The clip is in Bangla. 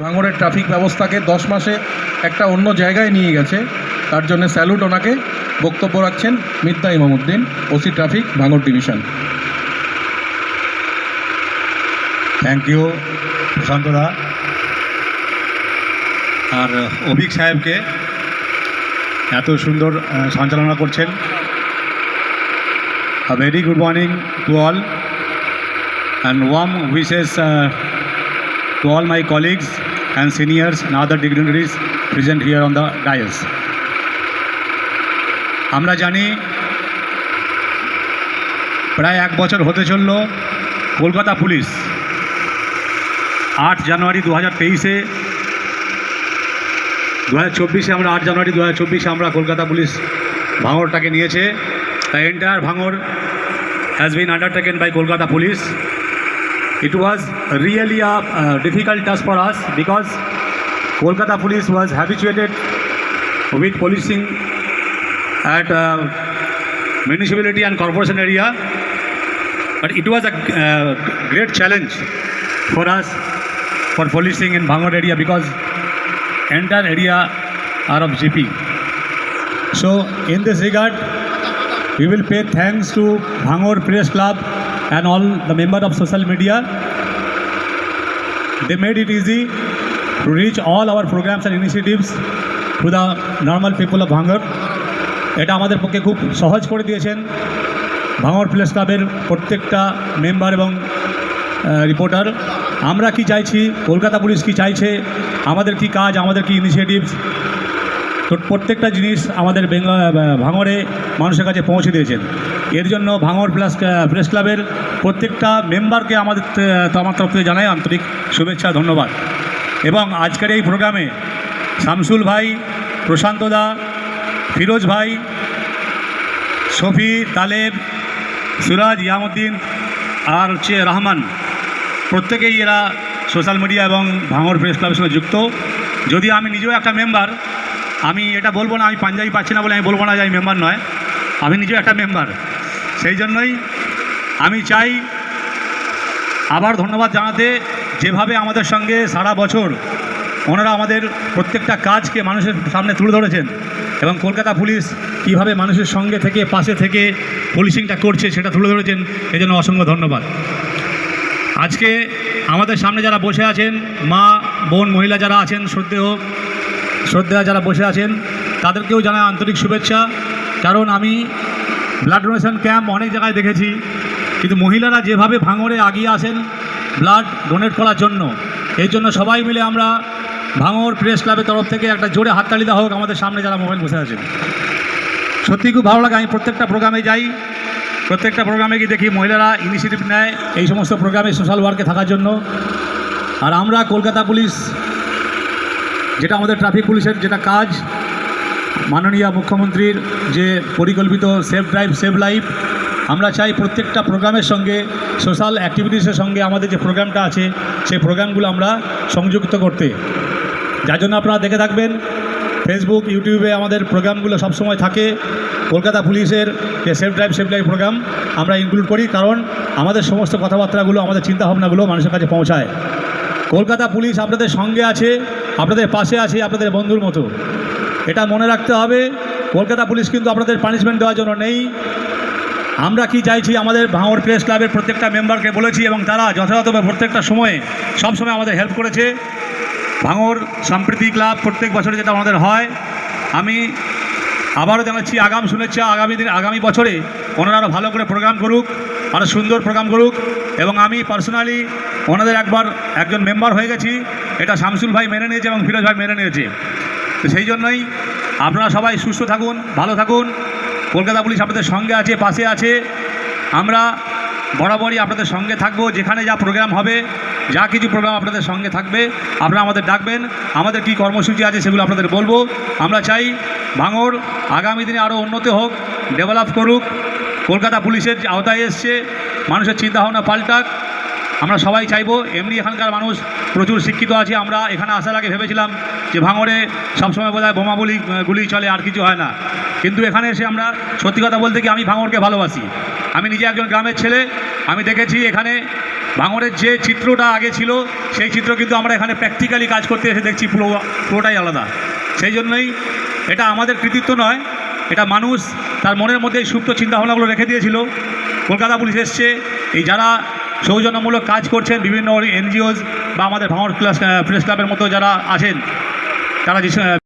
ভাঙড়ের ট্রাফিক ব্যবস্থাকে দশ মাসে একটা অন্য জায়গায় নিয়ে গেছে। তার জন্য স্যালুট ওনাকে বক্তব্য রাখছেন মিদ্দা ইমামুদ্দিন ওসি ট্রাফিক ভাঙড় ডিভিশন। থ্যাংক ইউ প্রশান্তদা আর অভিক সাহেবকে এত সুন্দর সঞ্চালনা করছেন। Good morning to all and warm wishes uh, to all my colleagues and seniors and other dignitaries present here on the dais. আমরা জানি প্রায় এক বছর হতে চলল কলকাতা পুলিশ আট জানুয়ারি দু হাজার তেইশে দু হাজার চব্বিশে আমরা আট জানুয়ারি দু হাজার চব্বিশে আমরা কলকাতা পুলিশ ভাঙড়টাকে নিয়েছে দ্য এন্টায়ার ভাঙড় has been undertaken by Kolkata police it was really a uh, difficult task for us because Kolkata police was habituated with policing at uh, municipality and corporation area but it was a uh, great challenge for us for policing in Bangor area because entire area are of GP. So in this regard, we will pay thanks to Bangor Press Club and all the members of social media. They made it easy to reach all our programs and initiatives to the normal people of Bangor. এটা আমাদের পক্ষে খুব সহজ করে দিয়েছেন ভাঙড় প্রেস ক্লাবের প্রত্যেকটা মেম্বার এবং রিপোর্টার আমরা কি চাইছি কলকাতা পুলিশ কি চাইছে আমাদের কি কাজ আমাদের কি ইনিশিয়েটিভস তো প্রত্যেকটা জিনিস আমাদের বেঙ্গল ভাঙড়ে মানুষের কাছে পৌঁছে দিয়েছেন। এর জন্য ভাঙড় প্লাস প্রেস ক্লাবের প্রত্যেকটা মেম্বারকে আমাদের আমার তরফ থেকে জানাই আন্তরিক শুভেচ্ছা, ধন্যবাদ। এবং আজকের এই প্রোগ্রামে শামসুল ভাই, প্রশান্ত দা, ফিরোজ ভাই, শফি, তালেব, সুরাজ, ইয়ামুদ্দিন আর হচ্ছে রহমান, প্রত্যেকেই এরা সোশ্যাল মিডিয়া এবং ভাঙর প্রেস ক্লাবের সঙ্গে যুক্ত। যদি আমি নিজেও একটা মেম্বার আমি এটা বলব না, আমি পাঞ্জাবি পাচ্ছি না বলে আমি বলব না যে আমি মেম্বার নয়। আমি নিজেও একটা মেম্বার। সেই জন্যই আমি চাই আবার ধন্যবাদ জানাতে যেভাবে আমাদের সঙ্গে সারা বছর ওনারা আমাদের প্রত্যেকটা কাজকে মানুষের সামনে তুলে ধরেছেন এবং কলকাতা পুলিশ কীভাবে মানুষের সঙ্গে থেকে, পাশে থেকে পুলিশিংটা করছে সেটা তুলে ধরেছেন, এজন্য অসংখ্য ধন্যবাদ। আজকে আমাদের সামনে যারা বসে আছেন, মা, বোন, মহিলা যারা আছেন, শ্রদ্ধেয় শ্রদ্ধেয়া যারা বসে আছেন, তাদেরকেও জানাই আন্তরিক শুভেচ্ছা। কারণ আমি ব্লাড ডোনেশন ক্যাম্প অনেক জায়গায় দেখেছি, কিন্তু মহিলারা যেভাবে ভাঙরে আগিয়ে আসেন ব্লাড ডোনেট করার জন্য এই জন্য সবাই মিলে আমরা ভাঙর প্রেস ক্লাবের তরফ থেকে একটা জোরে হাততালি দেওয়া হোক আমাদের সামনে যারা মোবাইল বসে আছেন। সত্যি খুব ভালো লাগে, আমি প্রত্যেকটা প্রোগ্রামে যাই, প্রত্যেকটা প্রোগ্রামে গিয়ে দেখি মহিলারা ইনিশিয়েটিভ নেয় এই সমস্ত প্রোগ্রামে সোশ্যাল ওয়ার্কে থাকার জন্য। আর আমরা কলকাতা পুলিশ যেটা আমাদের ট্রাফিক পুলিশের যেটা কাজ, মাননীয় মুখ্যমন্ত্রীর যে পরিকল্পিত সেফ ড্রাইভ সেভ লাইফ আমরা চাই প্রত্যেকটা প্রোগ্রামের সঙ্গে সোশ্যাল অ্যাক্টিভিটিসের সঙ্গে আমাদের যে প্রোগ্রামটা আছে, সেই প্রোগ্রামগুলো আমরা সংযুক্ত করতে। যার জন্য আপনারা দেখে থাকবেন ফেসবুক ইউটিউবে আমাদের প্রোগ্রামগুলো সবসময় থাকে। কলকাতা পুলিশের যে safe drive safe life programme আমরা ইনক্লুড করি, কারণ আমাদের সমস্ত কথাবার্তাগুলো, আমাদের চিন্তাভাবনাগুলো মানুষের কাছে পৌঁছায়। কলকাতা পুলিশ আপনাদের সঙ্গে আছে আপনাদের পাশে আছি আপনাদের বন্ধুর মতো। এটা মনে রাখতে হবে, কলকাতা পুলিশ কিন্তু আপনাদের পানিশমেন্ট দেওয়ার জন্য নেই। আমরা কি চাইছি, আমাদের ভাঙর প্রেস ক্লাবের প্রত্যেকটা মেম্বারকে বলেছি এবং তারা যথাযথভাবে প্রত্যেকটা সময়ে সব সময় আমাদের হেল্প করেছে। ভাঙর সম্প্রীতি ক্লাব প্রত্যেক বছরে যেটা আমাদের হয়, আমি আবারও জানাচ্ছি, আগাম শুনেছি আগামী দিন, আগামী বছরে ওনারা আরও ভালো করে প্রোগ্রাম করুক। আরও সুন্দর প্রোগ্রাম করুক। এবং আমি পার্সোনালি ওনাদের একবার একজন মেম্বার হয়ে গেছি। এটা শামসুল ভাই মেনে নিয়েছে এবং ফিরোজ ভাই মেনে নিয়েছে। তো সেই জন্যই আপনারা সবাই সুস্থ থাকুন, ভালো থাকুন। কলকাতা পুলিশ আপনাদের সঙ্গে আছে, পাশে আছে। আমরা বরাবরই আপনাদের সঙ্গে থাকব। যেখানে যা প্রোগ্রাম হবে, যা কিছু প্রোগ্রাম আপনাদের সঙ্গে থাকবে, আপনারা আমাদের ডাকবেন। আমাদের কি কর্মসূচি আছে সেগুলো আপনাদের বলব। আমরা চাই ভাঙড় আগামী দিনে আরও উন্নতি হোক ডেভেলপ করুক। কলকাতা পুলিশের আওতায় এসছে, মানুষের চিন্তাভাবনা পাল্টাক। আমরা সবাই চাইব, এমনি এখানকার মানুষ প্রচুর শিক্ষিত আছে, আমরা এখানে আসার আগে ভেবেছিলাম যে ভাঙড়ে সবসময় বোধ হয় বোমা গুলি গুলি চলে, আর কিছু হয় না। কিন্তু এখানে এসে আমরা সত্যি কথা বলতে কি, আমি ভাঙড়কে ভালোবাসি। আমি নিজে একজন গ্রামের ছেলে, আমি দেখেছি এখানে ভাঙড়ের যে চিত্রটা আগে ছিল, সেই চিত্র কিন্তু আমরা এখানে প্র্যাকটিক্যালি কাজ করতে এসে দেখছি, পুরো, পুরোটাই আলাদা। সেই জন্যই এটা আমাদের কৃতিত্ব নয়, এটা মানুষ তার মনের মধ্যে এই সুপ্ত চিন্তাভাবনাগুলো রেখে দিয়েছিল। কলকাতা পুলিশ এসছে। এই যারা সৌজন্যমূলক কাজ করছেন, বিভিন্ন এনজিওস বা আমাদের ভাঙর ক্লাস প্রেস ক্লাবের মতো যারা আছেন, তারা যে